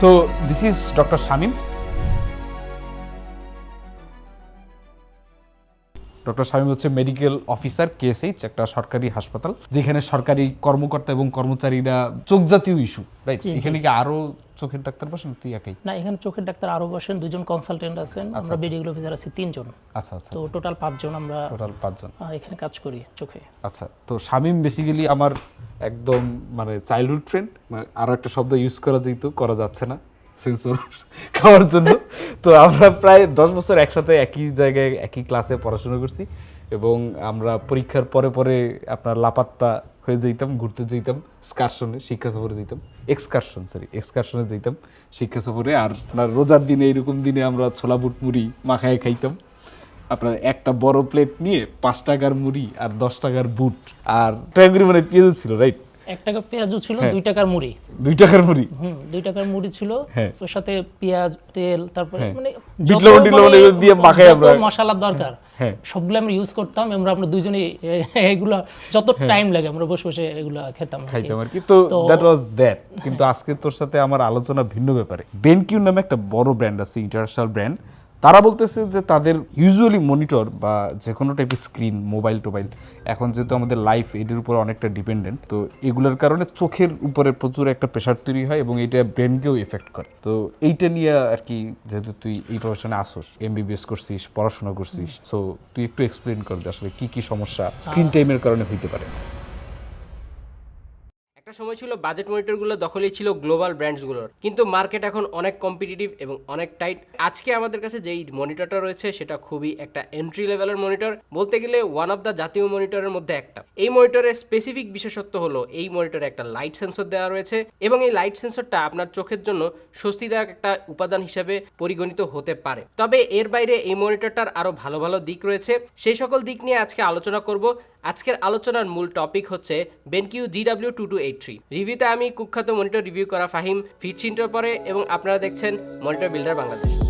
So this is doctor Shamim doctor Shamim হচ্ছে medical officer কেএসএইচ একটা সরকারি হাসপাতাল যেখানে সরকারি কর্মকর্তা এবং কর্মচারীরা চোখ জাতীয় ইস্যু রাইট। এখানে কি আরও চোখের ডাক্তার বসেন তুই একাই? না এখানে চোখের ডাক্তার আরও বসেন দুজন কনসালটেন্ট আছেন আমরা মেডিকেল অফিসার আছি তিনজন। আচ্ছা আচ্ছা তো টোটাল পাঁচজন আমরা টোটাল পাঁচজন। এখানে কাজ করি চোখে। আচ্ছা তো শামীম বেসিক্যালি আমার একদম মানে চাইল্ডহুড ফ্রেন্ড মানে আরও একটা শব্দ ইউজ করা যেত করা যাচ্ছে না। সেন্সর খাওয়ার জন্য। তো আমরা প্রায় দশ বছর একসাথে একই জায়গায়, একই ক্লাসে পড়াশোনা করছি এবং আমরা পরীক্ষার পরে পরে আপনার লাপাত্তা হয়ে যেতাম ঘুরতে যেতাম স্কারশনে শিক্ষা সফরে যেতাম এক্সকারশন সরি এক্সকারশনে যেতাম শিক্ষা সফরে। আর আপনার রোজার দিনে এইরকম দিনে আমরা ছোলা বুট মুড়ি মাখায় খাইতাম। আপনার একটা বড় প্লেট নিয়ে পাঁচ টাকার মুড়ি আর দশ টাকার বুট আর টাকা মানে পেঁয়াজ ছিল রাইট এক টাকা পেঁয়াজও ছিল হ্যাঁ। দুই টাকার মুড়ি দুই টাকার মুড়ি হুম দুই টাকার মুড়ি ছিল হ্যাঁ। ওর সাথে পেঁয়াজ তেল তারপরে হ্যাঁ। মানে বিট লবণ লবণ মানে দিয়ে মাখাই আমরা। মশলার দরকার। সবগুলো আমরা ইউজ করতাম আমরা আমরা দুজনেই এ- এগুলো যত টাইম লাগে আমরা বসে বসে এগুলো খেতাম খাইতাম আর কি তো দ্যাট ওয়াজ দ্যাট কিন্তু আজকে তোর সাথে আমার আলোচনা ভিন্ন ব্যাপারে বেনকিউ নামে একটা বড় ব্র্যান্ড আছে ইন্টারন্যাশনাল ব্র্যান্ড তারা বলতেছে যে তাদের ইউজুয়ালি মনিটর বা যে কোনো টাইপের স্ক্রিন মোবাইল টোবাইল এখন যেহেতু আমাদের লাইফ এটার উপর অনেকটা ডিপেন্ডেন্ট তো এগুলোর কারণে চোখের উপরে প্রচুর একটা প্রেশার তৈরি হয় এবং এটা ব্রেনকেও এফেক্ট করে। তো এইটা নিয়ে আর কি যেহেতু তুই এই প্রফেশনে আসোস এমবিবিএস করছিস পড়াশোনা করছিস সো তুই একটু এক্সপ্লেন কর আসলে কি কি সমস্যা স্ক্রিন টাইমের কারণে হইতে পারে। একটা সময় ছিল বাজেট মনিটরগুলো দখলেই ছিল গ্লোবাল ব্র্যান্ডসগুলোর কিন্তু মার্কেট এখন অনেক কম্পিটিটিভ এবং অনেক টাইট আজকে আমাদের কাছে যেই মনিটরটা রয়েছে, সেটা খুবই একটা এন্ট্রি লেভেলের মনিটর বলতে গেলে ওয়ান অফ দ্য জাতীয় মনিটরের মধ্যে একটা। এই মনিটরের স্পেসিফিক বিশেষত্ব হলো, এই মনিটরে একটা লাইট সেন্সর দেওয়া রয়েছে এবং এই লাইট সেন্সরটা আপনার চোখের জন্য স্বস্তিদায়ক একটা উপাদান হিসেবে পরিগণিত হতে পারে। তবে এর বাইরে এই মনিটরটার আরও ভালো ভালো দিক রয়েছে। সেই সকল দিক নিয়ে আজকে আলোচনা করব। আজকের আলোচনার মূল টপিক হচ্ছে BenQ GW two two eight three রিভিউতে আমি কুখ্যাত মনিটর রিভিউ করা ফাহিম ফিট পরে এবং আপনারা দেখছেন মনিটর বিল্ডার বাংলাদেশ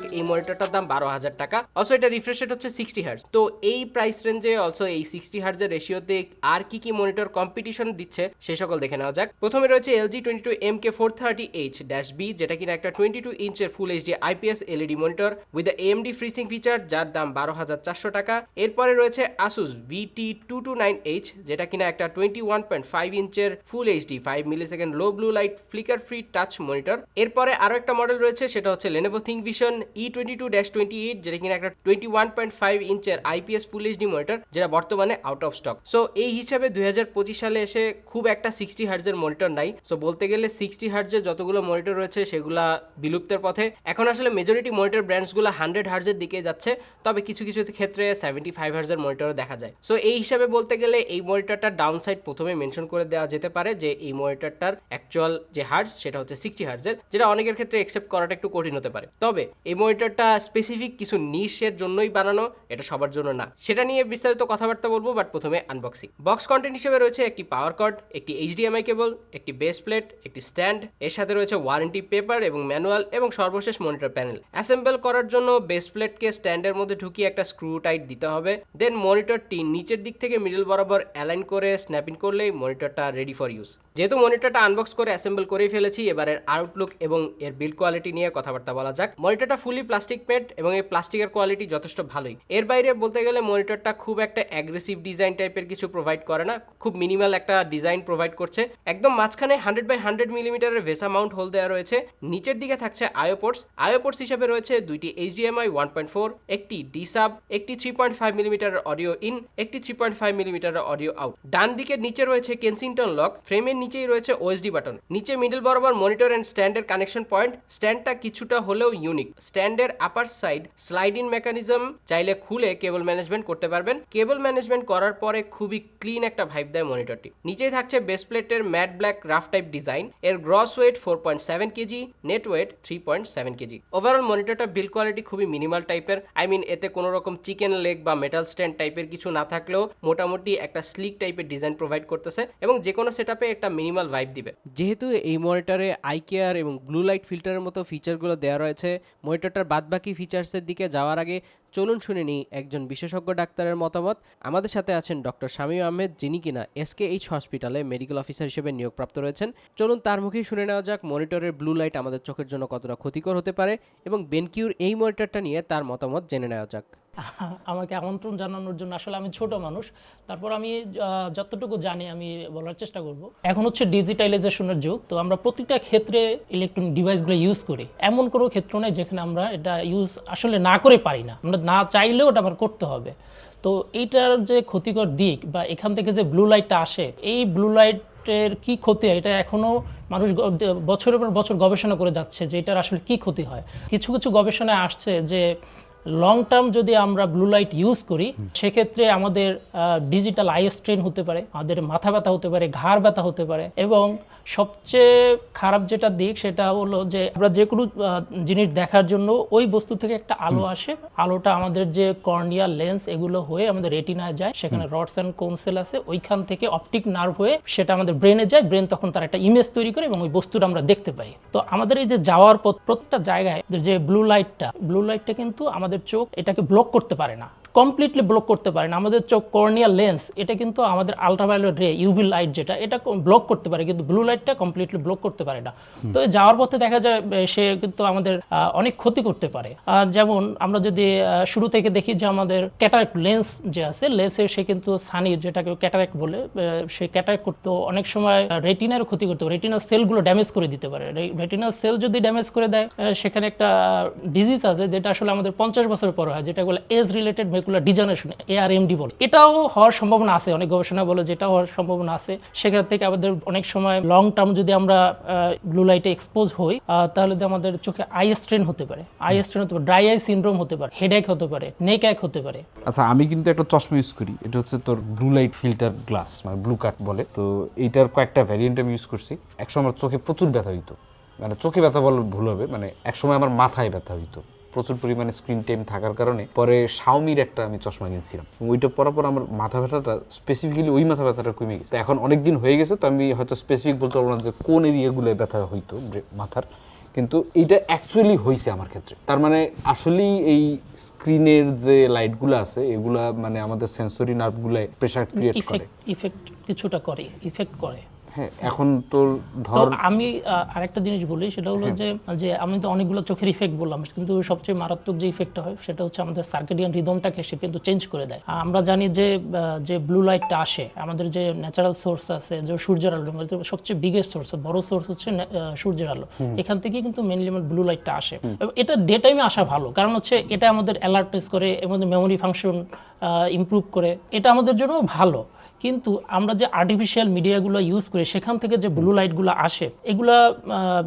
যাক এই মনিটরটার দাম বারো হাজার টাকা। অলসো এটা রিফ্রেশ রেট হচ্ছে সিক্সটি হার্জ তো এই প্রাইস রেঞ্জে অলসো এই সিক্সটি হার্জের রেশিওতে আর কি কি মনিটর কম্পিটিশন দিচ্ছে, সে সকল দেখে নেওয়া যাক। প্রথমে রয়েছে LG twenty two M K four thirty H dash B যেটা কিনা একটা twenty two ইঞ্চের full HD IPS LED monitor with AMD FreeSync feature যার দাম বারো হাজার চারশো টাকা। এরপরে রয়েছে Asus VT two two nine H যেটা কিনা একটা twenty one point five ইঞ্চের full HD five millisecond low blue light flicker free touch monitor এরপরে আরও একটা মডেল রয়েছে, সেটা হচ্ছে Lenovo think vision E twenty two dash twenty eight যেটা কিনা একটা টোয়েন্টি ওয়ান পয়েন্ট ফাইভ ইঞ্চের আইপিএস ফুল এইচডি মনিটর যেটা বর্তমানে আউট অফ স্টক সো এই হিসাবে দুই হাজার পঁচিশ সালে এসে খুব একটা সিক্সটি হার্জের মনিটর নাই। সো বলতে গেলে সিক্সটি হার্জের যতগুলো মনিটর রয়েছে, সেগুলা বিলুপ্তের পথে। এখন আসলে মেজরিটি মনিটর ব্র্যান্ডসগুলো হান্ড্রেড হার্জের দিকে যাচ্ছে, তবে কিছু কিছু ক্ষেত্রে সেভেন্টি ফাইভ হার্জের মনিটরও দেখা যায়। সো এই হিসাবে বলতে গেলে এই মনিটরটার ডাউন সাইড প্রথমে মেনশন করে দেওয়া যেতে পারে, যে এই মনিটরটার অ্যাকচুয়াল যে হার্জ সেটা হচ্ছে সিক্সটি হার্জের যেটা অনেকের ক্ষেত্রে একসেপ্ট করাটা একটু কঠিন হতে পারে। তবে, এই মনিটরটা স্পেসিফিক কিছু নিশের জন্যই বানানো, এটা সবার জন্য না। সেটা নিয়ে বিস্তারিত কথাবার্তা বলব বাট প্রথমে আনবক্সিং বক্স কন্টেন্ট হিসেবে রয়েছে একটি পাওয়ার কর্ড একটি এইচডিএমআই কেবল একটি বেস প্লেট একটি স্ট্যান্ড এর সাথে রয়েছে ওয়ারেন্টি পেপার এবং ম্যানুয়াল এবং সর্বশেষ মনিটর প্যানেল অ্যাসেম্বল করার জন্য বেস প্লেটকে স্ট্যান্ডের মধ্যে ঢুকিয়ে একটা স্ক্রু টাইট দিতে হবে দেন মনিটরটি নিচের দিক থেকে মিডল বরাবর অ্যালাইন করে স্ন্যাপিং করলেই মনিটরটা রেডি ফর ইউজ যেহেতু মনিটরটা আনবক্স করে অ্যাসেম্বল করেই ফেলেছি, এবারের আউটলুক এবং এর বিল্ড কোয়ালিটি নিয়ে কথাবার্তা বলা যাক। মনিটরটা ফুলি প্লাস্টিক মেড এবং এই প্লাস্টিকের কোয়ালিটি যথেষ্ট ভালোই। এর বাইরে বলতে গেলে মনিটরটা খুব একটা অ্যাগ্রেসিভ ডিজাইন টাইপের কিছু প্রোভাইড করে না, খুব মিনিমাল একটা ডিজাইন প্রোভাইড করছে। একদম মাঝখানে হান্ড্রেড বাই হান্ড্রেড মিলিমিটারের ভেসা মাউন্ট হোল দেওয়া রয়েছে, নিচের দিকে থাকছে আয়োপোর্টস আয়োপোর্টস হিসেবে রয়েছে দুইটি এইচডিএমআই ওয়ান পয়েন্ট ফোর একটি ডি সাব একটি থ্রি পয়েন্ট ফাইভ মিলিমিটারের অডিও ইন একটি থ্রি পয়েন্ট ফাইভ মিলিমিটারের অডিও আউট ডান দিকের নিচে রয়েছে কেনসিংটন লক ফ্রেমের নিচেই রয়েছে ওএসডি বাটন নিচে মিডল বরাবর মনিটর এন্ড স্ট্যান্ডের কানেকশন পয়েন্ট স্ট্যান্ডটা কিছুটা হলেও ইউনিক স্ট্যান্ডের upper side slide in mechanism চাইলে খুলে কেবল ম্যানেজমেন্ট করতে পারবেন। কেবল ম্যানেজমেন্ট করার পরে খুবই ক্লিন একটা ভাইব দেয় মনিটরটি নিচেই থাকছে বেস প্লেটের matte black rough type design এর gross weight four point seven KG net weight three point seven KG overall মনিটরটা build quality খুবই মিনিমাল টাইপের আই মিন এতে কোনো রকম চিকেন লেগ বা মেটাল স্ট্যান্ড টাইপের কিছু না থাকলেও মোটামুটি একটা স্লিক টাইপের ডিজাইন প্রোভাইড করতেছে। এবং যে কোনো সেটআপে একটা মিনিমাল ভাইব দিবে। যেহেতু এই মনিটরে আই কেয়ার এবং ব্লু লাইট ফিল্টারের মতো ফিচারগুলো দেওয়া রয়েছে মনিটরটার বাদবাকি ফিচার্সের দিকে যাওয়ার আগে চলুন শুনে নিই একজন বিশেষজ্ঞ ডাক্তারের মতামত। আমাদের সাথে আছেন ডক্টর শামীম আহমেদ, যিনি কিনা এসকে এইচ হসপিটালে মেডিকেল অফিসার হিসেবে নিয়োগপ্রাপ্ত রয়েছেন। চলুন তার মুখেই শুনে নেওয়া যাক মনিটরের ব্লু লাইট আমাদের চোখের জন্য কতটা ক্ষতিকর হতে পারে এবং বেনকিউর এই মনিটরটা নিয়ে তার মতামত জেনে নেওয়া যাক। আমাকে আমন্ত্রণ জানানোর জন্য। আসলে আমি ছোট মানুষ। তারপর আমি যতটুকু জানি আমি বলার চেষ্টা করব। এখন হচ্ছে ডিজিটালাইজেশনের যুগ। তো আমরা প্রতিটা ক্ষেত্রে ইলেকট্রনিক ডিভাইসগুলো ইউজ করি। এমন কোনো ক্ষেত্র নেই যেখানে আমরা এটা ইউজ আসলে না করে পারি না। আমরা না চাইলেও এটা আবার করতে হবে। তো এইটার যে ক্ষতিকর দিক বা এখান থেকে যে ব্লু লাইটটা আসে, এই ব্লু লাইটের কি ক্ষতি হয়? এটা এখনও মানুষ বছরের পর বছর গবেষণা করে যাচ্ছে যে এটার আসলে কি ক্ষতি হয়? কিছু কিছু গবেষণায় আসছে যে লং টার্ম যদি আমরা ব্লু লাইট ইউজ করি সেক্ষেত্রে আমাদের ডিজিটাল আই স্ট্রেন হতে পারে আমাদের মাথা ব্যথা হতে পারে ঘাড় ব্যথা হতে পারে এবং সবচেয়ে খারাপ যেটা দিক সেটা হলো যে আমরা যে কোনো জিনিস দেখার জন্য ওই বস্তু থেকে একটা আলো আসে। আলোটা আমাদের যে কর্নিয়া লেন্স এগুলো হয়ে আমাদের রেটিনায় যায় সেখানে রডস অ্যান্ড কোনসেল আছে ওইখান থেকে অপটিক নার্ভ হয়ে সেটা আমাদের ব্রেনে যায় ব্রেন তখন তার একটা ইমেজ তৈরি করে এবং ওই বস্তুটা আমরা দেখতে পাই। তো আমাদের এই যে যাওয়ার পথ প্রত্যেকটা জায়গায় যে ব্লু লাইটটা ব্লু লাইটটা কিন্তু আমাদের চোখ এটাকে ব্লক করতে পারে না। কমপ্লিটলি ব্লক করতে পারে না। আমাদের চোখ কর্নিয়া লেন্স এটা কিন্তু আমাদের আলট্রাভায়োলেট রে ইউভি লাইট যেটা এটা ব্লক করতে পারে কিন্তু ব্লু লাইটটা কমপ্লিটলি ব্লক করতে পারে না। তো যাওয়ার পথে দেখা যায় সে কিন্তু আমাদের অনেক ক্ষতি করতে পারে। যেমন আমরা যদি শুরু থেকে দেখি যে আমাদের ক্যাটারেক্ট লেন্স যে আছে লেন্সে সে কিন্তু সানি যেটাকে ক্যাটারেক্ট বলে সে ক্যাটারেক্ট করতে অনেক সময় রেটিনার ক্ষতি করতে পারে। রেটিনার সেলগুলো ড্যামেজ করে দিতে পারে। রেটিনার সেল যদি ড্যামেজ করে দেয় সেখানে একটা ডিজিজ আছে যেটা আসলে আমাদের পঞ্চাশ বছর পর হয় যেটা বলে age related macular degeneration ARMD বলে। এটাও হওয়ার সম্ভাবনা আছে অনেক গবেষণা বলে যেটা হওয়ার সম্ভাবনা আছে। সেখান থেকে আমাদের অনেক সময় লং টার্ম যদি আমরা ব্লু লাইটে এক্সপোজ হই তাহলে আমাদের চোখে আই স্ট্রেন হতে পারে। আই স্ট্রেন হতে পারে ড্রাই আই সিনড্রোম হতে পারে হেডেক হতে পারে নেক এক হতে পারে। আচ্ছা আমি কিন্তু একটা চশমা ইউজ করি এটা হচ্ছে তোর ব্লু লাইট ফিল্টার গ্লাস মানে ব্লু কাট বলে। তো এইটার কয়েকটা ভ্যারিয়েন্ট আমি ইউজ করছি। একসময় আমার চোখে প্রচুর ব্যথা হইতো। মানে চোখে ব্যথা বলে ভুল হবে মানে একসময় আমার মাথায় ব্যথা হইতো। প্রচুর পরিমাণে স্ক্রিন টাইম থাকার কারণে পরে শাওমির একটা আমি চশমা কিনছিলাম। ওইটা পরার পর আমার মাথা ব্যথাটা স্পেসিফিক্যালি ওই মাথা ব্যথাটা কমে গেছে। এখন অনেক দিন হয়ে গেছে তো আমি হয়তো স্পেসিফিক বলতে পারব না যে কোন এরিয়াগুলো ব্যথা হইতো মাথার। কিন্তু এইটা অ্যাকচুয়ালি হয়েছে আমার ক্ষেত্রে। তার মানে আসলেই এই স্ক্রিনের যে লাইটগুলো আছে এগুলা মানে আমাদের সেন্সরি নার্ভগুলো প্রেশার ক্রিয়েট করে। ইফেক্ট কিছুটা করে ইফেক্ট করে। এখন তোর তো ধর আমি আরেকটা জিনিস বলি সেটা হলো যে যে আমি তো অনেকগুলো চোখের ইফেক্ট বললাম কিন্তু সবচেয়ে মারাত্মক যে ইফেক্টটা হয় সেটা হচ্ছে আমাদের সার্কেডিয়ান রিদমটাকে সে কিন্তু চেঞ্জ করে দেয়। আমরা জানি যে যে ব্লু লাইটটা আসে আমাদের যে ন্যাচারাল সোর্স আছে যে সূর্যের আলো সবচেয়ে বিগেস্ট সোর্স বড় সোর্স হচ্ছে সূর্যের আলো। এখান থেকে কিন্তু মেনলি আমার ব্লু লাইটটা আসে। এবং এটা ডে টাইমে আসা ভালো কারণ হচ্ছে এটা আমাদের অ্যালার্টনেস করে আমাদের মেমোরি ফাংশন ইমপ্রুভ করে এটা আমাদের জন্য ভালো। কিন্তু আমরা যে আর্টিফিশিয়াল মিডিয়াগুলো ইউজ করি, সেখান থেকে যে ব্লু লাইটগুলো আসে, এগুলা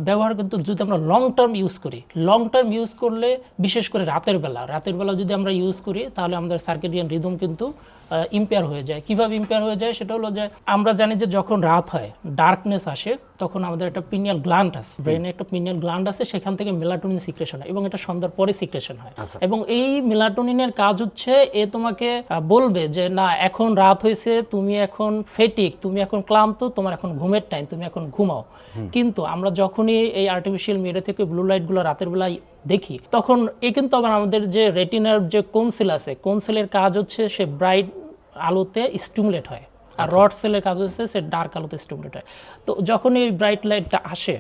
ব্যবহার কিন্তু যদি আমরা লং টার্ম ইউজ করি লং টার্ম ইউজ করলে বিশেষ করে রাতের বেলা রাতের বেলা যদি আমরা ইউজ করি, তাহলে আমাদের সার্কেডিয়ান রিদম কিন্তু ইম্পেয়ার হয়ে যায়। কীভাবে ইম্পেয়ার হয়ে যায় সেটা হলো যে আমরা জানি যে যখন রাত হয় ডার্কনেস আসে তখন আমাদের একটা পিনিয়াল গ্ল্যান্ড আছে। ব্রেনে একটা পিনিয়াল গ্ল্যান্ড আছে সেখান থেকে মেলাটোনিন সিক্রেশন হয় এবং এটা সন্ধ্যার পরে সিক্রেশন হয়। আচ্ছা। এবং এই মেলাটোনিনের কাজ হচ্ছে এ তোমাকে বলবে যে না এখন রাত হয়েছে তুমি এখন ফেটিক তুমি এখন ক্লান্ত তোমার এখন ঘুমের টাইম তুমি এখন ঘুমাও। কিন্তু আমরা যখনই এই আর্টিফিশিয়াল মিডিয়া থেকে ব্লু লাইটগুলো রাতের বেলায় দেখি তখন এ কিন্তু আবার আমাদের যে রেটিনার যে কোনসিল আছে কোনসিলের কাজ হচ্ছে সে ব্রাইট আলোতে স্টিমুলেট হয়। আর রড সেলের কাজ হচ্ছে সে ডার্ক আলোতে স্টিমুলেট হয়। তো যখন এই ব্রাইট লাইটটা আসে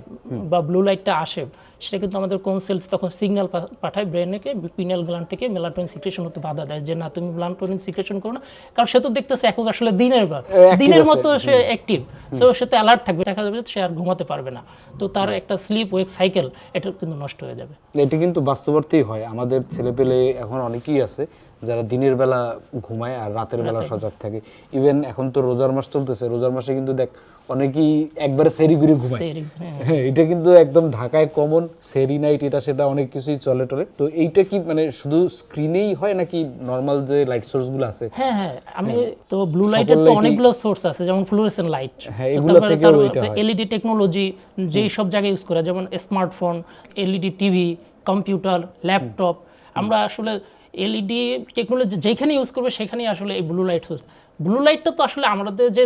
বা ব্লু লাইটটা আসে সেটা কিন্তু আমাদের কোন সেলস তখন সিগন্যাল পাঠায় ব্রেনকে পিনিয়াল গ্ল্যান্ড থেকে মেলাটোনিন সিক্রেশন হতে বাধা দেয় যে না তুমি মেলাটোনিন সিক্রেশন করো না। কারণ সে তো দেখতেছে এখন আসলে দিনের active দিনের মতো সে অ্যাক্টিভ সো সে তো অ্যালার্ট থাকবে। দেখা যাবে সে আর ঘুমাতে পারবে না। তো তার একটা স্লিপ ওয়েক সাইকেল এটা কিন্তু নষ্ট হয়ে যাবে। এটা কিন্তু বাস্তবার্থেই হয়। আমাদের ছেলেপেলে এখন অনেকেই আছে যারা দিনের বেলা ঘুমায় আর রাতের বেলা সজাগ থাকে। ইভেন এখন তো রোজার মাস চলতেছে রোজার মাসে কিন্তু দেখ অনেকেই একবারে সেরি করে ঘুমায়। হ্যাঁ। হ্যাঁ এটা কিন্তু একদম ঢাকায় কমন সেরি নাইট এটা সেটা অনেক কিছুই চলে টলে। তো এইটা কি মানে শুধু স্ক্রিনেই হয় নাকি নর্মাল যে লাইট সোর্সগুলো আছে? হ্যাঁ হ্যাঁ আমি তো ব্লু লাইটের তো অনেকগুলো সোর্স আছে যেমন ফ্লুorescent লাইট হ্যাঁ, এগুলো হয়। এলইডি টেকনোলজি যেই সব জায়গায় ইউজ করে যেমন smartphone LED TV computer laptop আমরা আসলে এলইডি টেকনোলজি যেখানে ইউজ করবে সেখানেই আসলে এই ব্লু লাইট সোর্স ব্লু লাইটটা তো আসলে আমাদের যে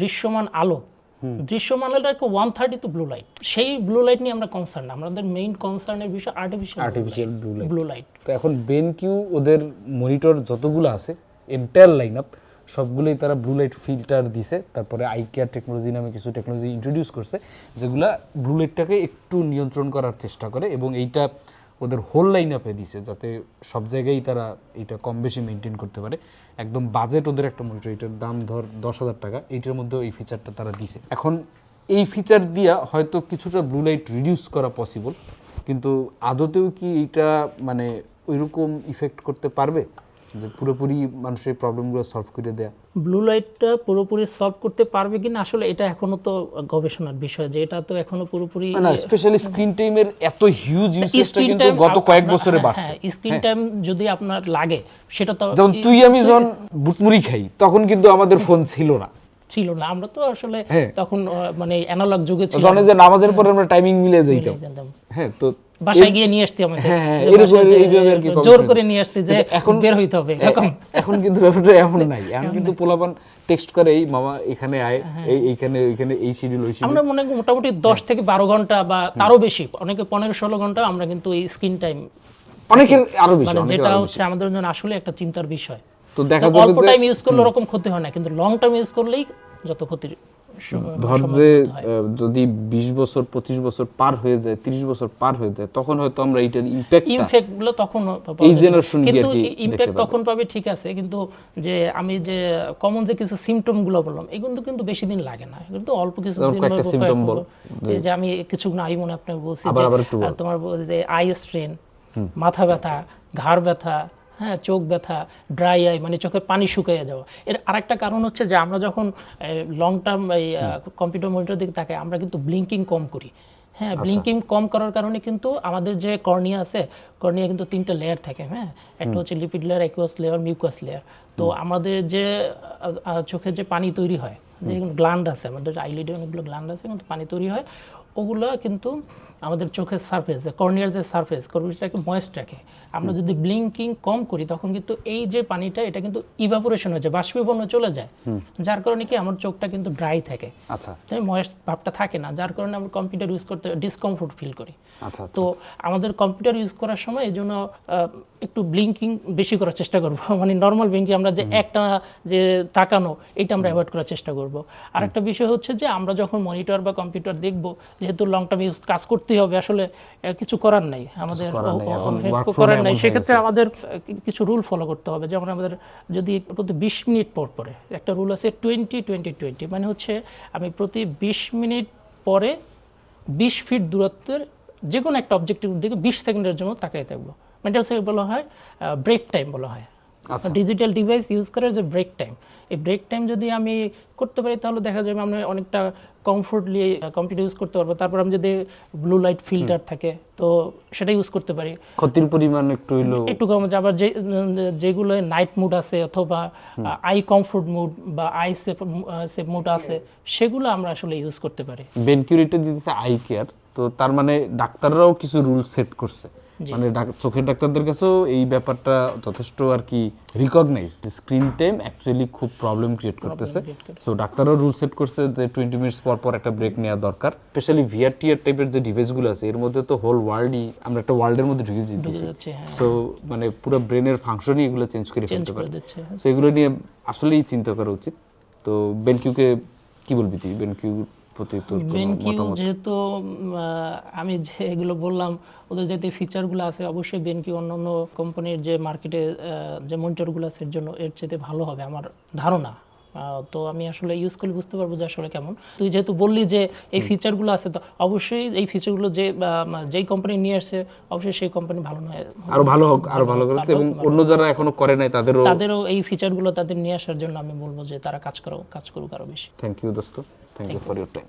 দৃশ্যমান আলো দৃশ্যমান আলোর একটা ওয়ান থার্টি তো ব্লু লাইট সেই ব্লু লাইট নিয়ে আমরা কনসার্ন আমাদের মেইন কনসার্নের বিষয় artificial artificial blue light blue light তো এখন বেনকিউ ওদের মনিটর যতগুলো আছে এন্টায়ার লাইন আপ সবগুলোই তারা ব্লু লাইট ফিল্টার দিছে। তারপরে আই কেয়ার টেকনোলজি নামে কিছু টেকনোলজি ইন্ট্রোডিউস করছে যেগুলা ব্লু লাইটটাকে একটু নিয়ন্ত্রণ করার চেষ্টা করে এবং এইটা ওদের হোল লাইন আপে দিছে যাতে সব জায়গায় তারা এটা কম বেশি মেনটেন করতে পারে। একদম বাজেট ওদের একটা মনিটর এটার দাম ধর দশ হাজার টাকা এইটার মধ্যে এই ফিচারটা তারা দিছে। এখন এই ফিচার দিয়া হয়তো কিছুটা ব্লু লাইট রিডিউস করা পসিবল কিন্তু আদতেও কি এটা মানে ওইরকম ইফেক্ট করতে পারবে? যে পুরোপুরি মানুষের প্রবলেমগুলো সলভ করে দেয়া। ব্লু লাইটটা পুরোপুরি সলভ করতে পারবে কিনা? আসলে এটা এখনও তো গবেষণার বিষয় যে এটা তো এখনও পুরোপুরি না স্পেশালি স্ক্রিন টাইমের এত হিউজ ইউসেজটা কিন্তু গত কয়েক বছরে বাড়ছে। স্ক্রিন টাইম যদি আপনার লাগে সেটা তো যেমন তুই আমি যখন বুটমুড়ি খাই তখন কিন্তু আমাদের ফোন ছিল না। ছিল না। আমরা তো আসলে হ্যাঁ। তখন মানে অ্যানালগ যুগে ছিল যে নামাজের পরে আমরা টাইমিং মিলে যাইতাম। হ্যাঁ তো বাসায় গিয়ে নিয়ে আসতে আমাদের হ্যাঁ, হ্যাঁ, জোর করে নিয়ে আসতে যে এখন বের হইতে হবে এরকম। এখন কিন্তু ব্যাপারটা এমন নাই। এখন কিন্তু পোলাপান টেক্সট করে এই মামা এখানে আয় এই এইখানে এইখানে এই শিডিউল ওই আমরা মনে মোটামুটি দশ থেকে বারো ঘণ্টা বা তারও বেশি অনেকে পনেরো ষোলো ঘণ্টা আমরা কিন্তু এই স্ক্রিন টাইম অনেকের আরও বেশি মানে যেটা হচ্ছে আমাদের জন্য আসলে একটা চিন্তার বিষয়। তো দেখা যাবে অল্প টাইম ইউজ করলে ওরকম ক্ষতি হয় না কিন্তু লং টার্ম ইউজ করলেই যত ক্ষতির স- ধর যে যদি বিশ বছর পঁচিশ বছর পার হয়ে যায় তিরিশ বছর পার হয়ে যায় তখন হয়তো আমরা এইটার ইম্প্যাক্ট ইমফেক্টগুলো তখন এই গিয়ে কিন্তু ইমপ্যাক্ট তখন পাবে ঠিক আছে কিন্তু যে আমি যে কমন যে কিছু সিমটমগুলো বললাম এগুলো কিন্তু বেশি দিন লাগে না। কিন্তু অল্প কিছু দিন হলো, symptom বল। যে আমি কিছু না আই মনে আপনাকে বলছি যে একটু তোমার যে আই স্ট্রেন মাথা ব্যথা ঘাড় ব্যথা হ্যাঁ চোখ ব্যথা ড্রাই আই মানে চোখের পানি শুকিয়ে যাওয়া। এর আরেকটা কারণ হচ্ছে যে আমরা যখন লং টার্ম এই কম্পিউটার মনিটর দিকে তাকাই আমরা কিন্তু ব্লিঙ্কিং কম করি। হ্যাঁ আচ্ছা। ব্লিঙ্কিং কম করার কারণে কিন্তু আমাদের যে কর্নিয়া আছে কর্নিয়া কিন্তু তিনটা লেয়ার থাকে হ্যাঁ? একটা হচ্ছে lipid layer aqueous layer mucus layer তো আমাদের যে আহ, যে পানি তৈরি হয় যে গ্ল্যান্ড আছে আমাদের আইলিডে অনেকগুলো গ্লান্ড আছে কিন্তু পানি তৈরি হয় ওগুলো কিন্তু আমাদের চোখের সারফেস কর্নিয়ার যে সারফেস কর্নিয়াটাকে ময়েস্ট রাখে। আমরা যদি ব্লিঙ্কিং কম করি তখন কিন্তু এই যে পানিটা এটা কিন্তু ইভাপোরেশন হয়ে যায় বাষ্পীভবন চলে যায়। যার কারণে কি আমার চোখটা কিন্তু ড্রাই থাকে। আচ্ছা। তাই ময়েস্ট ভাবটা থাকে না যার কারণে আমরা কম্পিউটার ইউজ করতে ডিসকমফোর্ট ফিল করি। আচ্ছা তো আমাদের কম্পিউটার ইউজ করার সময় এই জন্য একটু ব্লিঙ্কিং বেশি করার চেষ্টা করব। মানে নর্মাল ব্লিঙ্কিং আমরা যে একটা যে তাকানো এটা আমরা অ্যাভয়েড করার চেষ্টা করব। আর একটা বিষয় হচ্ছে যে আমরা যখন মনিটর বা কম্পিউটার দেখব যেহেতু লং টার্ম ইউজ কাজ করতেই হবে। আসলে কিছু করার নাই। আমাদের করার নেই, সেক্ষেত্রে আমাদের কিছু রুল ফলো করতে হবে। যেমন আমাদের যদি প্রতি বিশ মিনিট পর পরে একটা রুল আছে টোয়েন্টি টোয়েন্টি টোয়েন্টি মানে হচ্ছে আমি প্রতি বিশ মিনিট পরে বিশ ফিট দূরত্বের যে কোনো একটা অবজেক্টিভ দিকে বিশ সেকেন্ডের জন্য তাকিয়ে থাকব। মানে এটা বলা হয় ব্রেক টাইম বলা হয়। ডিজিটাল ডিভাইস ইউজ করার যে ব্রেক টাইম এই ব্রেক টাইম যদি আমি করতে পারি তাহলে দেখা যাবে আমি অনেকটা কমফোর্টলি কম্পিউটার ইউজ করতে পারব। তারপর আমি যদি ব্লু লাইট ফিল্টার থাকে তো সেটা ইউজ করতে পারি। ক্ষতির পরিমাণ একটু হইল একটু কম। আবার যে যেগুলো নাইট মুড আছে অথবা আই কমফোর্ট মুড বা আই সেফ সেফ মুড আছে সেগুলো আমরা আসলে ইউজ করতে পারি। বেনকিউরিটা দিতেছে আই কেয়ার তো তার মানে ডাক্তাররাও কিছু রুল সেট করছে। মানে চোখের ডাক্তারদের কাছেও এই ব্যাপারটা যথেষ্ট আর কি রিকগনাইজ স্ক্রিন টাইম অ্যাকচুয়ালি খুব প্রবলেম ক্রিয়েট করতেছে। সো ডাক্তারও রুল সেট করছে যে টোয়েন্টি মিনিটস পর পর একটা ব্রেক নেওয়া দরকার। স্পেশালি ভিআর টিআর টাইপের যে ডিভাইসগুলো আছে এর মধ্যে তো হোল ওয়ার্ল্ডই আমরা একটা ওয়ার্ল্ডের মধ্যে ঢুকে দিতেছি যাচ্ছে হ্যাঁ। সো মানে পুরো ব্রেনের ফাংশনই এগুলো চেঞ্জ করে ফেলতে পারে। দিচ্ছে তো এগুলো নিয়ে আসলেই চিন্তা করা উচিত। তো বেনকিউকে কি বলবি তুই? বেনকিউর প্রতি তোর বেনকিউ যেহেতু আমি যে এগুলো বললাম ওদের যেতে ফিচারগুলো আছে অবশ্যই বেনকিউ অন্য অন্য কোম্পানির যে মার্কেটে যে মনিটরগুলো আছে এর জন্য এর চেয়ে ভালো হবে আমার ধারণা। তো আমি আসলে ইউজ করলে বুঝতে পারব যে আসলে কেমন। তুই যেহেতু বললি যে এই ফিচারগুলো আছে তো অবশ্যই এই ফিচারগুলো যে যেই কোম্পানি নিয়ে আসছে অবশ্যই সেই কোম্পানি ভালো নয়। আরও ভালো হোক আরও ভালো করতে এবং অন্য যারা এখনও করে নাই তাদেরও তাদেরও এই ফিচারগুলো তাদের নিয়ে আসার জন্য আমি বলব যে তারা কাজ করো কাজ করুক আরও বেশি। থ্যাংক ইউ দোস্ত। Thank you for your time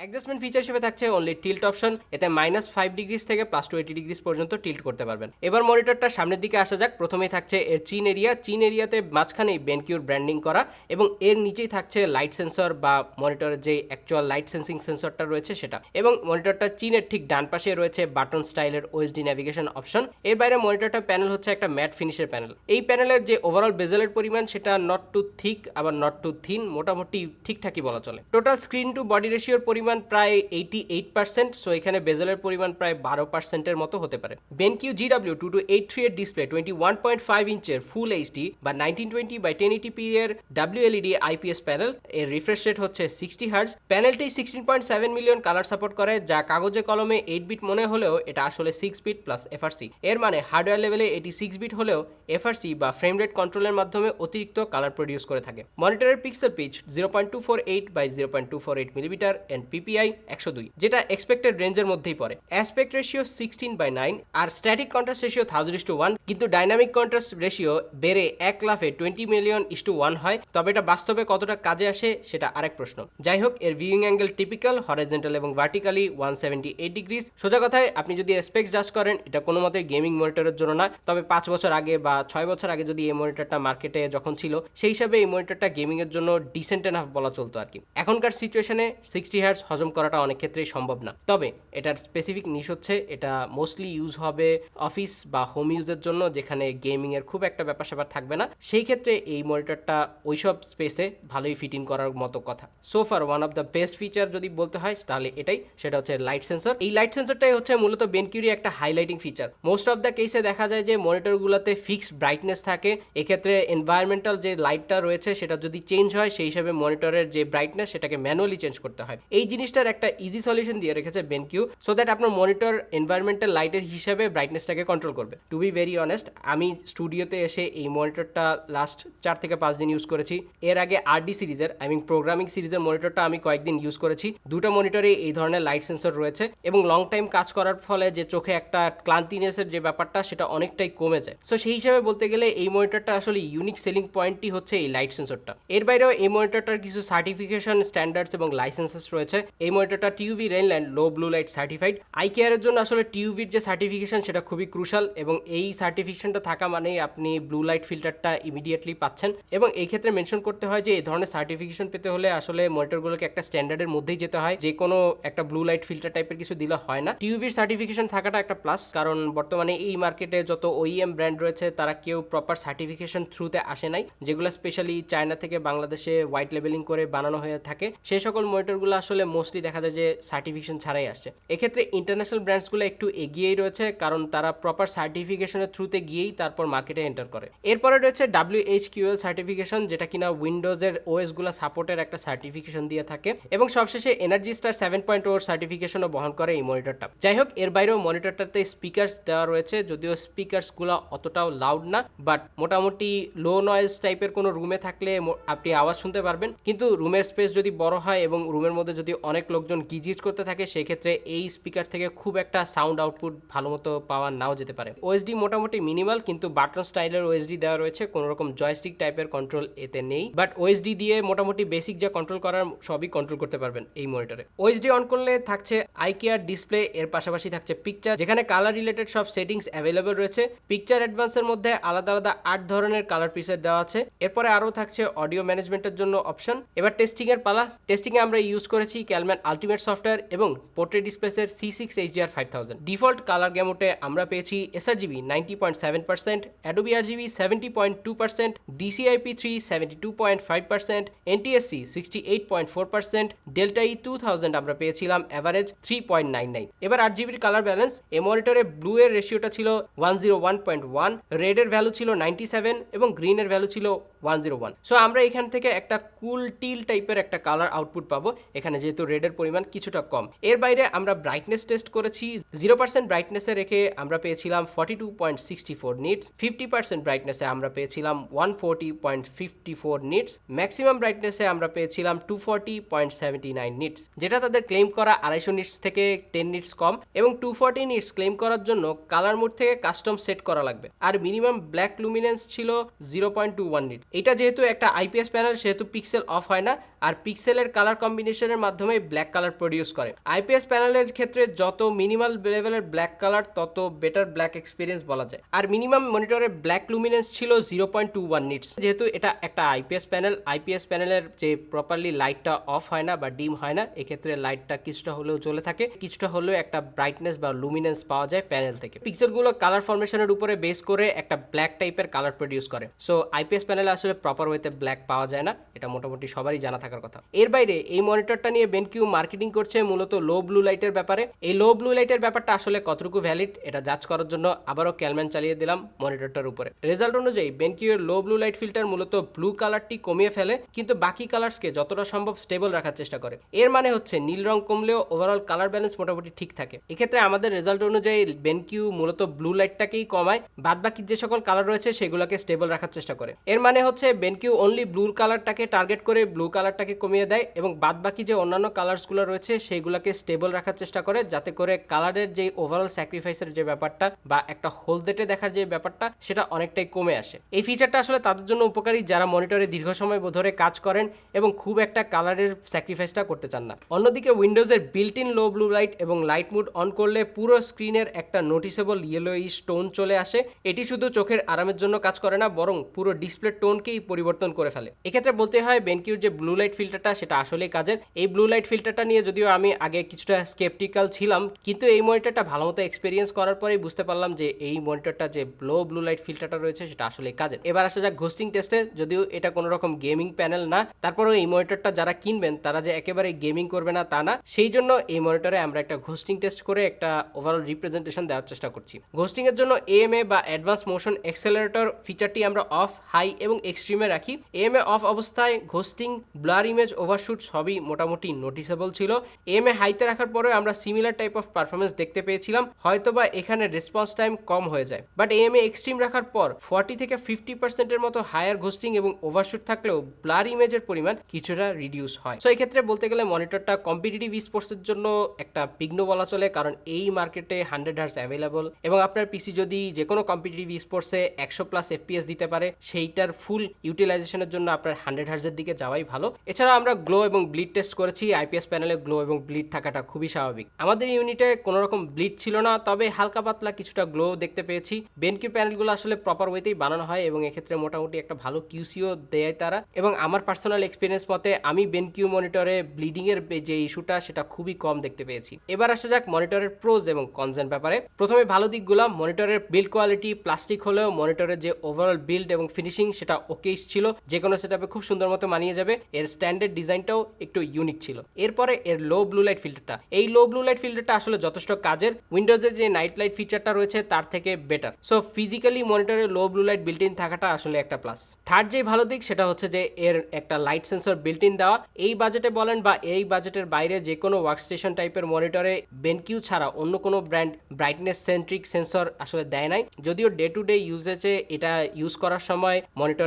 adjustment feature হিসেবে থাকছে অনলি টিল্ট অপশন এতে মাইনাস ফাইভ ডিগ্রিস থেকে প্লাস টু এইটি ডিগ্রিস পর্যন্ত টিল্ট করতে পারবেন। এবার মনিটরটা সামনের দিকে আসা যাক, প্রথমেই থাকছে এর চিন এরিয়া চিন এরিয়াতে মাঝখানেই বেনকিউর ব্র্যান্ডিং করা এবং এর নিচেই থাকছে লাইট সেন্সর বা মনিটরের যে অ্যাকচুয়াল লাইট সেন্সিং সেন্সরটা রয়েছে সেটা। এবং মনিটরটা চিনের ঠিক ডান পাশে রয়েছে বাটন স্টাইলের ওএসডি ন্যাভিগেশন অপশন এর বাইরে মনিটরটা প্যানেল হচ্ছে একটা ম্যাট ফিনিশের প্যানেল এই প্যানেলের যে ওভারঅল বেজেলের পরিমাণ, সেটা নট টু থিক আবার নট টু থিন মোটামুটি ঠিকঠাকই বলা চলে। টোটাল স্ক্রিন টু বডি রেশিওর পরিমাণ প্রায় এইটি এইট পার্সেন্ট সো এখানে বেজেলের পরিমাণ প্রায় বারো পার্সেন্টের মতো হতে পারে। BenQ G W two two eight three এর display twenty one point five ইঞ্চের full HD বা nineteen twenty by ten eighty p এর ডাব্লিউ এলইডি আইপিএস প্যানেল এর রিফ্রেশ রেট হচ্ছে sixty hertz প্যানেলটি sixteen point seven million colour support করে, যা কাগজে কলমে eight bit মনে হলেও এটা আসলে সিক্স বিট প্লাস এফআরসি এর মানে হার্ডওয়্যার লেভেলে এটি সিক্স বিট হলেও এফআরসি বা ফ্রেম রেট কন্ট্রোলের মাধ্যমে অতিরিক্ত কালার প্রডিউস করে থাকে। মনিটরের pixel pitch zero point two four eight by zero point two four eight millimetre and PPI একশো দুই, যেটা এক্সপেক্টেড রেঞ্জের মধ্যেই পড়ে। Aspect ratio sixteen by nine R static contrast ratio thousand is to one কিন্তু dynamic contrast ratio বেড়ে এক লাফে twenty million is to one হয়। তবে এটা বাস্তবে কতটা কাজে আসে সেটা আরেক প্রশ্ন। যাই হোক, এর ভিউইং অ্যাঙ্গেল টিপিক্যাল হরাইজেন্টাল এবং vertically one seventy eight degrees সোজা কথায়, আপনি যদি স্পেক্স জাজ করেন, এটা কোনো মতে গেমিং মনিটরের জন্য না। তবে পাঁচ বছর আগে বা ছয় বছর আগে যদি এই মনিটরটা মার্কেটে যখন ছিল, সেই হিসাবে এই মনিটরটা গেমিংয়ের জন্য ডিসেন্ট এনাফ বলা চলতো আর কি। এখনকার সিচুয়েশনে সিক্সটি হার্স হজম করাটা অনেক ক্ষেত্রেই সম্ভব না। তবে এটার স্পেসিফিক নিশ হচ্ছে, এটা মোস্টলি ইউজ হবে অফিস বা হোম ইউজের জন্য, যেখানে গেমিং এর খুব একটা ব্যাপার স্যাপার থাকবে না। সেই ক্ষেত্রে এই মনিটরটা ওইসব স্পেসে ভালোই ফিট ইন করার মতো কথা। So far one of the best feature যদি বলতে হয়, তাহলে এটাই, সেটা হচ্ছে লাইট সেন্সর এই লাইট সেন্সরটাই হচ্ছে মূলত বেনকিউরি একটা highlighting feature most of the কেসে দেখা যায় যে মনিটরগুলোতে ফিক্সড ব্রাইটনেস থাকে। এক্ষেত্রে এনভায়রনমেন্টাল যে লাইটটা রয়েছে, সেটা যদি চেঞ্জ হয়, সেই হিসাবে মনিটরের যে ব্রাইটনেস সেটাকে ম্যানুয়ালি চেঞ্জ করতে হয়। এই জিনিসটার একটা ইজি সলিউশন দিয়ে রেখেছে বেনকিউ সো দ্যাট আপনার মনিটর এনভায়রনমেন্টাল লাইটের হিসাবে ব্রাইটনেসটাকে কন্ট্রোল করবে। টু বি ভেরি অনেস্ট আমি স্টুডিওতে এসে এই মনিটরটা লাস্ট চার থেকে পাঁচ দিন ইউজ করেছি। এর আগে আরডি সিরিজের আই মিন প্রোগ্রামিং সিরিজের মনিটরটা আমি কয়েকদিন ইউজ করেছি। দুটো মনিটরে এই ধরনের লাইট সেন্সর রয়েছে এবং লং টাইম কাজ করার ফলে যে চোখে একটা ক্লান্তিনেসের যে ব্যাপারটা, সেটা অনেকটাই কমে যায়। সো সেই হিসাবে বলতে গেলে এই মনিটরটা আসলে ইউনিক সেলিং পয়েন্টটি হচ্ছে এই লাইট সেন্সরটা এর বাইরেও এই মনিটরটার কিছু সার্টিফিকেশন স্ট্যান্ডার্ডস এবং লাইসেন্সেস রয়েছে। এই মনিটরটা TUV Rheinland low blue light certified eye কেয়ারের জন্য আসলে টিউভির যে সার্টিফিকেশন সেটা খুবই ক্রুশাল এবং এই সার্টিফিকেশনটা থাকা মানেই আপনি ব্লু লাইট ফিল্টারটা ইমিডিয়েটলি পাচ্ছেন। এবং এই ক্ষেত্রে মেনশন করতে হয় যে এই ধরনের সার্টিফিকেশন পেতে হলে আসলে মনিটরগুলোকে একটা স্ট্যান্ডার্ডের মধ্যেই যেতে হয়। যে কোনো একটা ব্লু লাইট ফিল্টার টাইপের কিছু দিলে হয় না। টিউভির সার্টিফিকেশন থাকাটা একটা প্লাস কারণ বর্তমানে এই মার্কেটে যত ওইএম ব্র্যান্ড রয়েছে, তারা কেউ প্রপার সার্টিফিকেশন থ্রুতে আসে নাই, যেগুলো স্পেশালি চায়না থেকে বাংলাদেশে হোয়াইট লেভেলিং করে বানানো হয়ে থাকে। সেই সকল মনিটরগুলো আসলে মোস্টলি দেখা যায় যে সার্টিফিকেশন ছাড়াই আসছে এক্ষেত্রে ইন্টারন্যাশনাল ব্র্যান্ডসগুলো একটু এগিয়েই রয়েছে, কারণ তারা প্রপার সার্টিফিকেশনের থ্রুতে গিয়েই তারপর মার্কেটে এন্টার করে। এরপরে রয়েছে ডাব্লিউ এইচ কিউএল সার্টিফিকেশন যেটা কিনা উইন্ডোজের ওএসগুলা সাপোর্টের একটা সার্টিফিকেশন দিয়ে থাকে, এবং সবশেষে এনার্জি স্টার সেভেন পয়েন্ট ওর সার্টিফিকেশনও বহন করে এই মনিটরটা যাই হোক, এর বাইরেও মনিটরটাতে স্পিকার্স দেওয়া রয়েছে, যদিও স্পিকার্স স্পিকার্সগুলো অতটাও লাউড না বাট মোটামুটি লো নয়েজ টাইপের কোনো রুমে থাকলে আপনি আওয়াজ শুনতে পারবেন। কিন্তু রুমের স্পেস যদি বড় হয় এবং রুমের মধ্যে যদি অনেক লোকজন গিজিজ করতে থাকে, সেক্ষেত্রে এই স্পিকার থেকে খুব একটা সাউন্ড আউটপুট ভালো মতো পাওয়া নাও যেতে পারে। ওএসডি মোটামুটি মিনিমাল কিন্তু বাটন স্টাইলের ওএসডি দেওয়া রয়েছে কোনো রকম জয়স্টিক টাইপের কন্ট্রোল এতে নেই। বাট ওএসডি দিয়ে মোটামুটি বেসিক যা কন্ট্রোল করার, সবই কন্ট্রোল করতে পারবেন এই মনিটরে ওএসডি অন করলে থাকছে আইকেয়ার ডিসপ্লে এর পাশাপাশি থাকছে পিকচার যেখানে কালার রিলেটেড সব সেটিংস অ্যাভেলেবল রয়েছে। পিকচার অ্যাডভান্সের মধ্যে আলাদা আলাদা আট ধরনের কালার প্রিসেট দেওয়া আছে। এরপরে আরও থাকছে অডিও ম্যানেজমেন্টের জন্য অপশন এবার টেস্টিং এর পালা। টেস্টিং এ আমরা ইউজ করেছি ক্যালম্যান আলটিমেট সফটওয়্যার এবং portrait ডিসপ্লেসের C six HDR five thousand default colour গ্যামোটে আমরা পেয়েছি sRGB ninety point seven percent Adobe RGB seventy point two percent DCIP three seventy two point five percent NTSC sixty eight point four percent delta E two thousand আমরা পেয়েছিলাম average three point nine nine এবার আট জিবির colour balance এ মনিটরে blue এর রেশিওটা ছিল one zero one point one red এর ভ্যালু ছিল নাইনটি সেভেন এবং গ্রিন এর ভ্যালু ছিল ওয়ান জিরো ওয়ান সো আমরা এখান থেকে একটা কুল টিল টাইপের একটা কালার আউটপুট পাবো। এখানে যেহেতু রেডের পরিমাণ কিছুটা কম। এর বাইরে আমরা ব্রাইটনেস টেস্ট করেছি। জিরো পার্সেন্ট ব্রাইটনেসে রেখে আমরা পেয়েছিলাম forty two point sixty four nits fifty percent ব্রাইটনেসে আমরা পেয়েছিলাম one forty point fifty four nits maximum ব্রাইটনেসে আমরা পেয়েছিলাম two forty point seventy nine nits যেটা তাদের ক্লেম করা আড়াইশো নিটস থেকে টেন নিটস কম এবং টু ফর্টি নিটস ক্লেম করার জন্য কালার মোড থেকে কাস্টম সেট করা লাগবে। আর মিনিমাম ব্ল্যাক লুমিনেন্স ছিল zero point two one nit এটা যেহেতু একটা আইপিএস প্যানেল, সেহেতু পিক্সেল অফ হয় না, আর পিক্সেলের কালার কম্বিনেশনের মাধ্যমে ব্ল্যাক কালার প্রডিউস করে। আইপিএস প্যানেলের ক্ষেত্রে যত মিনিমাল লেভেলের ব্ল্যাক কালার তত বেটার ব্ল্যাক এক্সপিরিয়েন্স বলা যায়। আর মিনিমাম মনিটরের ব্ল্যাক লুমিনেন্স ছিল zero point two one nits যেহেতু এটা একটা আইপিএস প্যানেল আইপিএস প্যানেলের যে প্রপারলি লাইটটা অফ হয় না বা ডিম হয় না, এক্ষেত্রে লাইটটা কিছুটা হলেও জ্বলে থাকে, কিছুটা হলেও একটা ব্রাইটনেস বা লুমিনেন্স পাওয়া যায় প্যানেল থেকে। পিক্সেলগুলো কালার ফরমেশনের উপরে বেস করে একটা ব্ল্যাক টাইপের কালার প্রডিউস করে। সো আইপিএস প্যানেলে আসলে প্রপার ওয়েতে ব্ল্যাক পাওয়া যায় না, এটা মোটামুটি সবারই জানা থাকার কথা। এর বাইরে এই মনিটরটা নিয়ে বেনকিউ মার্কেটিং করছে মূলত লো ব্লু লাইটের ব্যাপারে। এই লো ব্লু লাইটের ব্যাপারটা আসলে কতটুকু ভ্যালিড এটা জাজ করার জন্য আবারও ক্যালম্যান চালিয়ে দিলাম মনিটরটার উপরে। রেজাল্ট অনুযায়ী বেনকিউ এর লো ব্লু লাইট ফিল্টার মূলত ব্লু কালারটি কমিয়ে ফেলে, কিন্তু বাকি কালার্সকে যতটা সম্ভব স্টেবল রাখার চেষ্টা করে। এর মানে হচ্ছে নীল রং কমলেও ওভারঅল কালার ব্যালেন্স মোটামুটি ঠিক থাকে। এক্ষেত্রে আমাদের রেজাল্ট অনুযায়ী বেনকিউ মূলত ব্লু লাইটটাকেই কমায় বাদ বাকি যে সকল কালার রয়েছে সেগুলোকে স্টেবল রাখার চেষ্টা করে। এর মানে হচ্ছে বেনকিউ অনলি ব্লু কালারটাকে টার্গেট করে ব্লু কালারটাকে কমিয়ে দেয় এবং বাদ বাকি যে অন্যান্য কালার্সগুলো রয়েছে, সেইগুলোকে স্টেবল রাখার চেষ্টা করে যাতে করে কালারের যে ওভারঅল স্যাক্রিফাইসের যে ব্যাপারটা বা একটা হোলদেটে দেখার যে ব্যাপারটা, সেটা অনেকটাই কমে আসে। এই ফিচারটা আসলে তাদের জন্য উপকারী যারা মনিটরে দীর্ঘ সময় ধরে কাজ করেন এবং খুব একটা কালারের স্যাক্রিফাইসটা করতে চান না। অন্যদিকে উইন্ডোজের built in low blue light এবং লাইট মুড অন করলে পুরো স্ক্রিনের একটা নোটিসেবল ইয়েলো টোন চলে আসে। এটি শুধু চোখের আরামের জন্য কাজ করে না, বরং পুরো ডিসপ্লে টোনকেই পরিবর্তন করে ফেলে। এক্ষেত্রে বলতে হয় বেনকিউর যে ব্লু লাইট ফিল্টারটা সেটা আসলেই কাজের। এই ব্লু লাইট ফিল্টারটা নিয়ে যদিও আমি আগে কিছুটা স্কেপটিক্যাল ছিলাম, কিন্তু এই মনিটরটা ভালো মতো এক্সপিরিয়েন্স করার পরেই বুঝতে পারলাম যে এই মনিটরটা যে লো ব্লু লাইট ফিল্টারটা রয়েছে, সেটা আসলে কাজের। এবার আসা যাক ঘোস্টিং টেস্টে যদিও এটা কোনো রকম গেমিং প্যানেল না, তারপরেও এই মনিটরটা যারা কিনবেন, তারা যে একেবারে গেমিং করবে না তা না। সেই জন্য এই মনিটরে আমরা একটা ঘোস্টিং টেস্ট করে একটা ওভারঅল রিপ্রেজেন্টেশন দেওয়ার চেষ্টা করছি। ঘোস্টিং এর জন্য এএমএ বা অ্যাডভান্স মোশন এক্সেলারেটর ফিচারটি আমরা অফ হাই এবং এক্সট্রিমে রাখি। এম এ অফ অবস্থায় ঘোস্টিং ব্লার ইমেজ ওভারশুট সবই মোটামুটি নোটিসেবল ছিল। এম এ হাইতে রাখার পরে আমরা সিমিলার টাইপ অফ পারফরমেন্স দেখতে পেয়েছিলাম। হয়তোবা এখানে রেসপন্স টাইম কম হয়ে যায়। বাট এম এ এক্সট্রিম রাখার পর ফর্টি থেকে ফিফটি পার্সেন্টের মতো হায়ার ঘোস্টিং এবং ওভারশুট থাকলেও ব্লার ইমেজের পরিমাণ কিছুটা রিডিউস হয়। সো এই ক্ষেত্রে বলতে গেলে মনিটরটা কম্পিটিটিভ স্পোর্টসের জন্য একটা বিঘ্ন বলা চলে, কারণ এই মার্কেটে হান্ড্রেড হার্স অ্যাভেলেবল এবং আপনার পিসি যদি যে কোনো কম্পিটিটিভ স্পোর্টসে একশো প্লাস এফপিএস দিতে পারে, সেইটার ফুল ইউটিলাইজেশনের জন্য আপনার হান্ড্রেড হার্সের দিকে যাওয়াই ভালো। এছাড়া আমরা গ্লো এবং ব্লিড টেস্ট করেছি আইপিএস প্যানেলে গ্লো এবং ব্লিড থাকাটা খুবই স্বাভাবিক। আমাদের ইউনিটে কোনো রকম ব্লিড ছিল না, তবে হালকা পাতলা কিছুটা গ্লো দেখতে পেয়েছি। বেনকিউ প্যানেলগুলো আসলে প্রপার ওয়েতেই বানানো হয় এবং এক্ষেত্রে মোটামুটি একটা ভালো কিউসিও দেয় তারা। এবং আমার পার্সোনাল এক্সপিরিয়েন্স মতে, আমি বেনকিউ মনিটরে ব্লিডিংয়ের যে ইস্যুটা সেটা খুবই কম দেখতে পেয়েছি। এবার আসা যাক মনিটরের প্রোজ এবং কনজেন ব্যাপারে। প্রথমে ভালো দিকগুলো মনিটরের বিল্ড কোয়ালিটি প্লাস্টিক হলেও মনিটরের যে ওভারঅল বিল্ড এবং ফিনিশিং সেটা ওকেই ছিল, যে কোনো সেটআপে খুব সুন্দর মতো মানিয়ে যাবে। এর স্ট্যান্ডার্ড ডিজাইনটাও একটু ইউনিক ছিল। এরপরে এর লো ব্লু লাইট ফিল্টারটা এই লো ব্লু লাইট ফিল্টারটা আসলে যথেষ্ট কাজের। উইন্ডোজের যে নাইট লাইট ফিচারটা রয়েছে, তার থেকে better so physically মনিটরে low blue light built in থাকাটা আসলে একটা প্লাস থার্ড যে ভালো দিক, সেটা হচ্ছে যে এর একটা লাইট সেন্সর বিল্ট ইন দেওয়া। এই বাজেটে বলেন বা এই বাজেটের বাইরে যে কোনো ওয়ার্কস্টেশন টাইপের মনিটরে বেনকিউ ছাড়া অন্য কোনো ব্র্যান্ড ব্রাইটনেস সেন্ট্রিক সেন্সর আসলে দেয় নাই। যদিও ডে টু ডে ইউজেজে এটা ইউজ করার সময়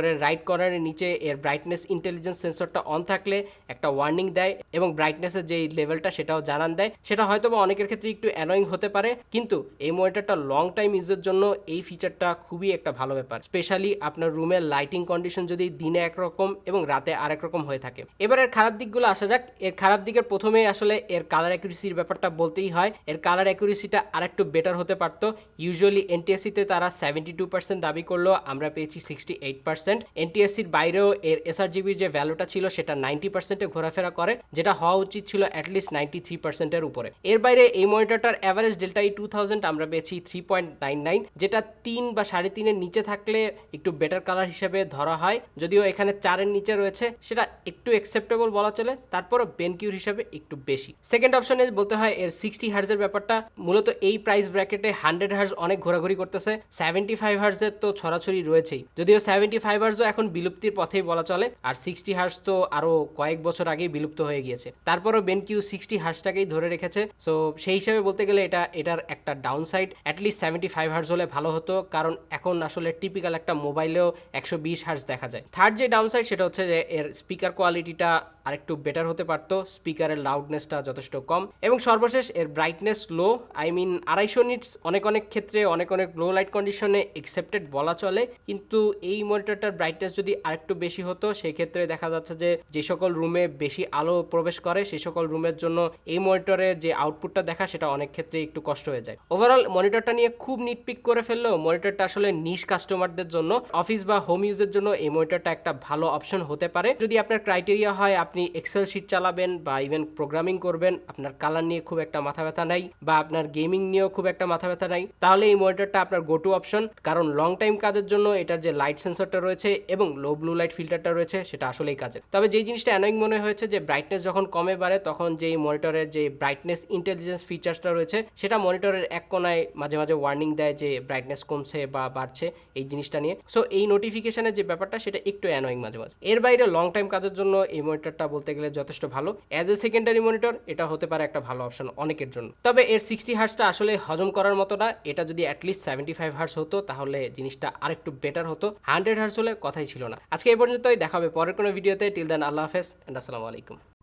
মনিটরের রাইট কর্নারের নিচে এর ব্রাইটনেস ইন্টেলিজেন্স সেন্সরটা অন থাকলে একটা ওয়ার্নিং দেয় এবং ব্রাইটনেসের যে লেভেলটা সেটাও জানান দেয়। সেটা হয়তো বা অনেকের ক্ষেত্রে একটু অ্যানোয়িং হতে পারে, কিন্তু এই মনিটরটা লং টাইম ইউজের জন্য এই ফিচারটা খুবই একটা ভালো ব্যাপার। স্পেশালি আপনার রুমের লাইটিং কন্ডিশন যদি দিনে একরকম এবং রাতে আরেক রকম হয়ে থাকে। এবার এর খারাপ দিকগুলো আসা যাক। এর খারাপ দিকের প্রথমে আসলে এর কালার অ্যাকুরেসির ব্যাপারটা বলতেই হয়। এর কালার অ্যাকুরেসিটা আরেকটু বেটার হতে পারতো। ইউজুয়ালি এনটিএসসিতে তারা সেভেন্টি টু পার্সেন্ট দাবি করলেও আমরা পেয়েছি সিক্সটি এইট পার্সেন্ট এনটিএসসির বাইরেও এর এসআরজিবির যে ভ্যালুটা ছিল, সেটা নাইনটি পার্সেন্টে ঘোরাফেরা করে, যেটা হওয়া উচিত ছিল অ্যাটলিস্ট নাইনটি থ্রি পার্সেন্টের উপরে। এর বাইরে এই মনিটরটার average delta E two thousand আমরা পেয়েছি থ্রি পয়েন্ট নাইন নাইন যেটা তিন বা সাড়ে তিনের নিচে থাকলে একটু বেটার কালার হিসেবে ধরা হয়। যদিও এখানে চারের নিচে রয়েছে, সেটা একটু অ্যাকসেপ্টেবল বলা চলে, তারপরও বেনকিউর হিসাবে একটু বেশি। সেকেন্ড অপশনে বলতে হয়, এর সিক্সটি হার্জের ব্যাপারটা, মূলত এই প্রাইস ব্র্যাকেটে হান্ড্রেড হার্জ অনেক ঘোরাঘুরি করতেছে সেভেন্টি ফাইভ হার্জের তো ছড়াছড়ি রয়েছেই। যদিও সেভেন্টি ফাইভ হার্সও এখন বিলুপ্তির পথেই বলা চলে, আর সিক্সটি হার্স তো আরও কয়েক বছর আগেই বিলুপ্ত হয়ে গিয়েছে। তারপরও বেনকিউ সিক্সটি হার্সটাকেই ধরে রেখেছে। সো, সেই হিসাবে বলতে গেলে এটা, এটার একটা down side at least seventy five hertz হলে ভালো হতো, কারণ এখন আসলে টিপিক্যাল একটা মোবাইলেও একশো বিশ হার্স দেখা যায়। থার্ড যে ডাউন সাইড সেটা হচ্ছে যে, এর স্পিকার কোয়ালিটিটা আরেকটু বেটার হতে পারতো স্পিকারের লাউডনেসটা যথেষ্ট কম, এবং সর্বশেষ এর ব্রাইটনেস লো আই মিন আড়াইশো নিটস অনেক অনেক ক্ষেত্রে, অনেক অনেক লো লাইট কন্ডিশনে এক্সেপ্টেড বলা চলে, কিন্তু এই মনিটরটার ব্রাইটনেস যদি আরেকটু বেশি হতো সেই ক্ষেত্রে দেখা যাচ্ছে যে যে সকল রুমে বেশি আলো প্রবেশ করে সেই সকল রুমের জন্য এই মনিটরের যে আউটপুটটা দেখা, সেটা অনেক ক্ষেত্রে একটু কষ্ট হয়ে যায়। ওভারঅল মনিটরটা নিয়ে খুব নিটপিক করে ফেললেও মনিটরটা আসলে নিশ কাস্টমারদের জন্য। অফিস বা হোম ইউজের জন্য এই মনিটরটা একটা ভালো অপশন হতে পারে। যদি আপনার ক্রাইটেরিয়া হয়, আপনি এক্সেল শিট চালাবেন বা ইভেন প্রোগ্রামিং করবেন, আপনার কালার নিয়ে খুব একটা মাথা ব্যথা নাই বা আপনার গেমিং নিয়েও খুব একটা মাথা ব্যথা নাই, তাহলে এই মনিটরটা আপনার গো টু অপশন কারণ লং টাইম কাজের জন্য এটার যে লাইট সেন্সরটা রয়েছে এবং লো ব্লু লাইট ফিল্টারটা রয়েছে, সেটা আসলেই কাজের। তবে যেই জিনিসটা অ্যানোয়িং মনে হয়েছে যে ব্রাইটনেস যখন কমে বাড়ে, তখন যেই মনিটরের যে ব্রাইটনেস ইন্টেলিজেন্স ফিচার্সটা রয়েছে, সেটা মনিটরের এক কোনায় মাঝে মাঝে ওয়ার্নিং দেয় যে ব্রাইটনেস কমছে বা বাড়ছে এই জিনিসটা নিয়ে। সো এই নোটিফিকেশনের যে ব্যাপারটা, সেটা একটু অ্যানোয়িং মাঝে মাঝে। এর বাইরে লং টাইম কাজের জন্য এই মনিটরটা বলতে গেলে যথেষ্ট ভালো। অ্যাজ এ সেকেন্ডারি মনিটর এটা হতে পারে একটা ভালো অপশন অনেকের জন্য। তবে এর সিক্সটি হার্সটা আসলে হজম করার মতো না। এটা যদি অ্যাটলিস্ট সেভেন্টি ফাইভ হার্স হতো, তাহলে জিনিসটা আরেকটু বেটার হতো। হান্ড্রেড হার্স হলে কথাই ছিল না। আজকে এই পর্যন্তই, দেখা হবে পরের কোনো ভিডিওতে। টিল দেন আল্লাহ হাফেজ অ্যান্ড আসসালামু আলাইকুম।